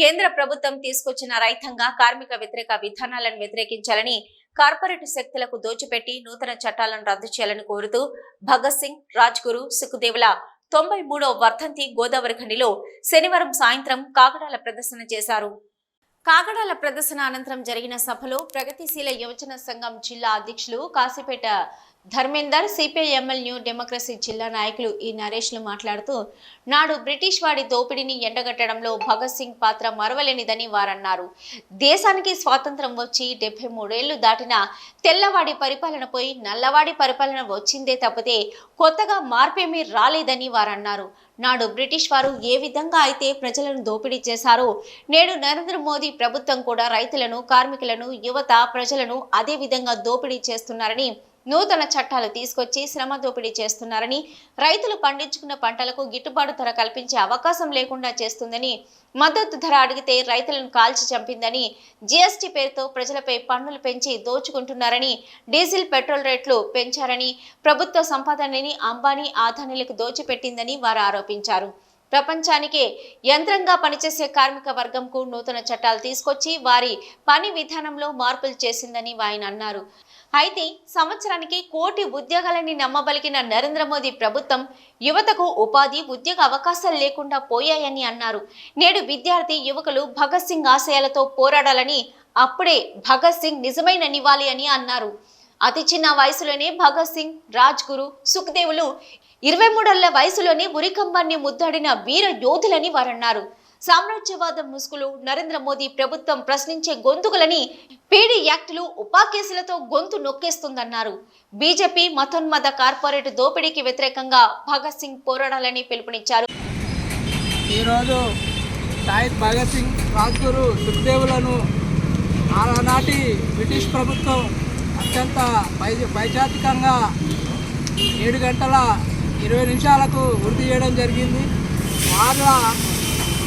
కేంద్ర ప్రభుత్వం తీసుకొచ్చిన రైతంగా కార్మిక వ్యతిరేక విధానాలను వ్యతిరేకించాలని కార్పొరేట్ శక్తులకు దోచిపెట్టి నూతన చట్టాలను రద్దు చేయాలని కోరుతూ భగత్ సింగ్ రాజ్ గురు సుఖదేవుల తొంభై మూడో వర్ధంతి గోదావరి ఖనిలో శనివారం సాయంత్రం కాగడాల ప్రదర్శన చేశారు. కాగడాల ప్రదర్శన అనంతరం జరిగిన సభలో ప్రగతిశీల యువజన సంఘం జిల్లా అధ్యక్షులు Kasipet Dharmender CPIML new democracy జిల్లా నాయకులు ఈ నరేష్లు మాట్లాడుతూ నాడు బ్రిటిష్ వాడి దోపిడీని ఎండగట్టడంలో భగత్ సింగ్ పాత్ర మరవలేనిదని వారన్నారు. దేశానికి స్వాతంత్రం వచ్చి డెబ్బై మూడేళ్ళు దాటిన తెల్లవాడి పరిపాలన పోయి నల్లవాడి పరిపాలన వచ్చిందే తప్పితే కొత్తగా మార్పేమీ రాలేదని వారన్నారు. నాడు బ్రిటిష్ వారు ఏ విధంగా అయితే ప్రజలను దోపిడీ చేశారో నేడు నరేంద్ర మోదీ ప్రభుత్వం కూడా రైతులను కార్మికులను యువత ప్రజలను అదే విధంగా దోపిడీ చేస్తున్నారని నూతన చట్టాలు తీసుకొచ్చి శ్రమ దోపిడీ చేస్తున్నారని రైతులు పండించుకున్న పంటలకు గిట్టుబాటు ధర కల్పించే అవకాశం లేకుండా చేస్తుందని మద్దతు ధర అడిగితే రైతులను కాల్చి చంపిందని జీఎస్టీ పేరుతో ప్రజలపై పన్నులు పెంచి దోచుకుంటున్నారని డీజిల్ పెట్రోల్ రేట్లు పెంచారని ప్రభుత్వ సంపాదనని అంబానీ ఆదానీలకు దోచిపెట్టిందని వారు ఆరోపించారు. ప్రపంచానికే యంత్రంగా పనిచేసే కార్మిక వర్గంకు నూతన చట్టాలు తీసుకొచ్చి వారి పని విధానంలో మార్పులు చేసిందని ఆయన అన్నారు. అయితే సంవత్సరానికి కోటి ఉద్యోగాలని నమ్మబలిగిన నరేంద్ర మోదీ ప్రభుత్వం యువతకు ఉపాధి ఉద్యోగ అవకాశాలు లేకుండా పోయాయని అన్నారు. నేడు విద్యార్థి యువకులు భగత్ సింగ్ ఆశయాలతో పోరాడాలని అప్పుడే భగత్ సింగ్ నిజమైన నివాలి అని అన్నారు. అతి చిన్న వయసులోనే భగత్ సింగ్ రాజ్ గురు సుఖ్దేవులు ఇరవై మూడేళ్ళ వయసులోనే ఉరికంబాన్ని ముద్దాడిన వీర యోధులని వారన్నారు. సామ్రాజ్యవాదం ముసుగులు నరేంద్ర మోదీ ప్రభుత్వం ప్రశ్నించే గొంతుకులని పీడీ యాక్టులు ఉపా కేసులతో గొంతు నొక్కేస్తుందన్నారు. బీజేపీ మతోన్మద కార్పొరేట్ దోపిడీకి వ్యతిరేకంగా భగత్ సింగ్ పోరాడాలని పిలుపునిచ్చారు. ఈరోజు షాహిద్ భగత్ సింగ్ రాజ్గురు సుఖదేవులను ఆనాటి బ్రిటిష్ ప్రభుత్వం అత్యంత పై పైచాతికంగా ఏడు గంటల ఇరవై నిమిషాలకు వృద్ధి చేయడం జరిగింది. వాళ్ళ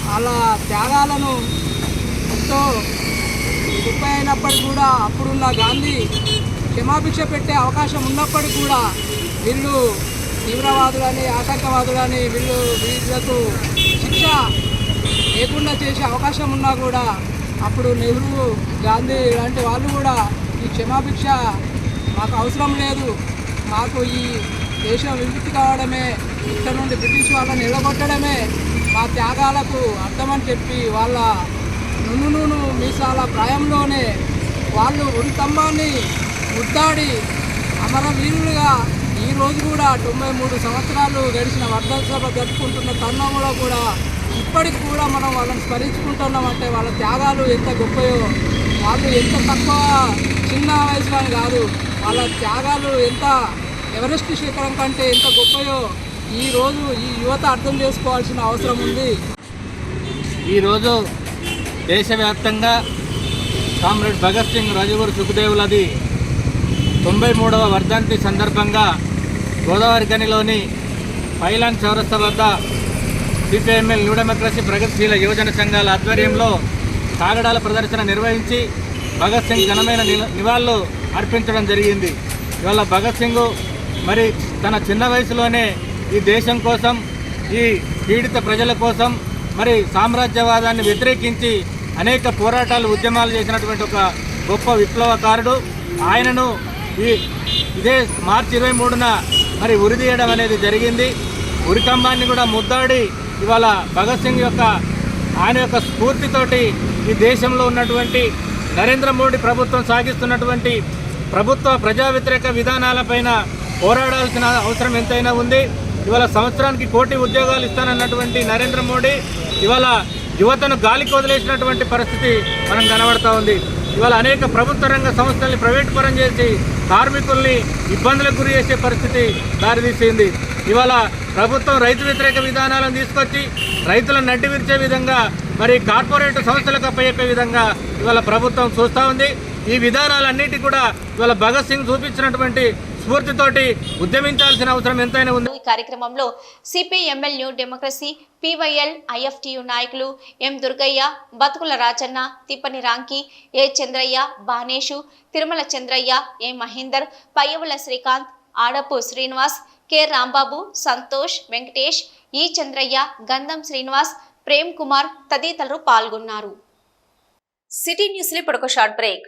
వాళ్ళ త్యాగాలను ఎంతో గొప్ప అయినప్పటికీ కూడా అప్పుడున్న గాంధీ క్షమాభిక్ష పెట్టే అవకాశం ఉన్నప్పటికీ కూడా వీళ్ళు తీవ్రవాదులని ఆటంకవాదులని వీళ్ళు వీళ్ళకు శిక్ష లేకుండా చేసే అవకాశం ఉన్నా కూడా అప్పుడు నెహ్రూ గాంధీ లాంటి వాళ్ళు కూడా ఈ క్షమాభిక్ష మాకు అవసరం లేదు. మాకు ఈ దేశం విముక్తి కావడమే ఇక్కడ నుండి బ్రిటిష్ వాళ్ళని నిలగొట్టడమే మా త్యాగాలకు అర్థమని చెప్పి వాళ్ళ నును నూను మీసాల ప్రాయంలోనే వాళ్ళు ఉరితంబాన్ని ముద్దాడి అమరవీరులుగా ఈరోజు కూడా తొంభై మూడు సంవత్సరాలు గడిచిన వర్ధసభ జరుపుకుంటున్న తరుణంలో కూడా ఇప్పటికి కూడా మనం వాళ్ళని స్మరించుకుంటున్నాం అంటే వాళ్ళ త్యాగాలు ఎంత గొప్పయో వాళ్ళు ఎంత తక్కువ చిన్న వయసులో అని కాదు వాళ్ళ త్యాగాలు ఎంత ఎవరెస్ట్ శిఖరం కంటే ఎంత గొప్పయో ఈ రోజు ఈ యువత అర్థం చేసుకోవాల్సిన అవసరం ఉంది. ఈరోజు దేశవ్యాప్తంగా కామ్రేడ్ భగత్ సింగ్ రాజగురు సుఖదేవులది తొంభై మూడవ వర్ధంతి సందర్భంగా గోదావరి గనిలోని పైలాన్ చౌరస్తా వద్ద సిపిఎంఎల్ న్యూ డెమోక్రసీ ప్రగతిశీల యువజన సంఘాల ఆధ్వర్యంలో కాగడాల ప్రదర్శన నిర్వహించి భగత్ సింగ్ ఘనమైన నిల- నివాళులు అర్పించడం జరిగింది. ఇవాళ భగత్ సింగ్ మరి తన చిన్న వయసులోనే ఈ దేశం కోసం ఈ పీడిత ప్రజల కోసం మరి సామ్రాజ్యవాదాన్ని వ్యతిరేకించి అనేక పోరాటాలు ఉద్యమాలు చేసినటువంటి ఒక గొప్ప విప్లవకారుడు. ఆయనను ఈ ఇదే మార్చి ఇరవై మూడున మరి ఉరిదీయడం అనేది జరిగింది. ఉరికంబాన్ని కూడా ముద్దాడి ఇవాళ భగత్ సింగ్ యొక్క ఆయన యొక్క స్ఫూర్తితోటి ఈ దేశంలో ఉన్నటువంటి నరేంద్ర మోడీ ప్రభుత్వం సాగిస్తున్నటువంటి ప్రభుత్వ ప్రజా వ్యతిరేక విధానాలపైన పోరాడాల్సిన అవసరం ఎంతైనా ఉంది. ఇవాళ సంవత్సరానికి కోటి ఉద్యోగాలు ఇస్తానన్నటువంటి నరేంద్ర మోడీ ఇవాళ యువతను గాలికి వదిలేసినటువంటి పరిస్థితి మనం కనబడతా ఉంది. ఇవాళ అనేక ప్రభుత్వ రంగ సంస్థల్ని ప్రైవేట్ పరం చేసి కార్మికుల్ని ఇబ్బందులకు గురి చేసే పరిస్థితి దారితీసింది. ఇవాళ ప్రభుత్వం రైతు వ్యతిరేక విధానాలను తీసుకొచ్చి రైతులను నడ్డి విరిచే విధంగా మరి కార్పొరేట్ సంస్థలకు అప్పచెప్పే విధంగా ఇవాళ ప్రభుత్వం చూస్తూ ఉంది. ఈ విధానాలన్నిటి కూడా ఇవాళ భగత్ సింగ్ చూపించినటువంటి స్ఫూర్తితోటి ఉద్యమించాల్సిన అవసరం ఎంతైనా ఉంది. ఈ కార్యక్రమంలో CPML new democracy PYL IFTU నాయకులు M Durgaiah Bathukula Rajanna Thippani Ramki A Chandraiah Baneshu Tirumala Chandraiah A Mahender Payyavula Srikanth Adapu Srinivas K Rambabu Santosh Venkatesh E Chandraiah Gandham Srinivas Prem Kumar తదితరులు పాల్గొన్నారు. సిటీ న్యూస్లో ఇప్పుడు ఒక షార్ట్ బ్రేక్.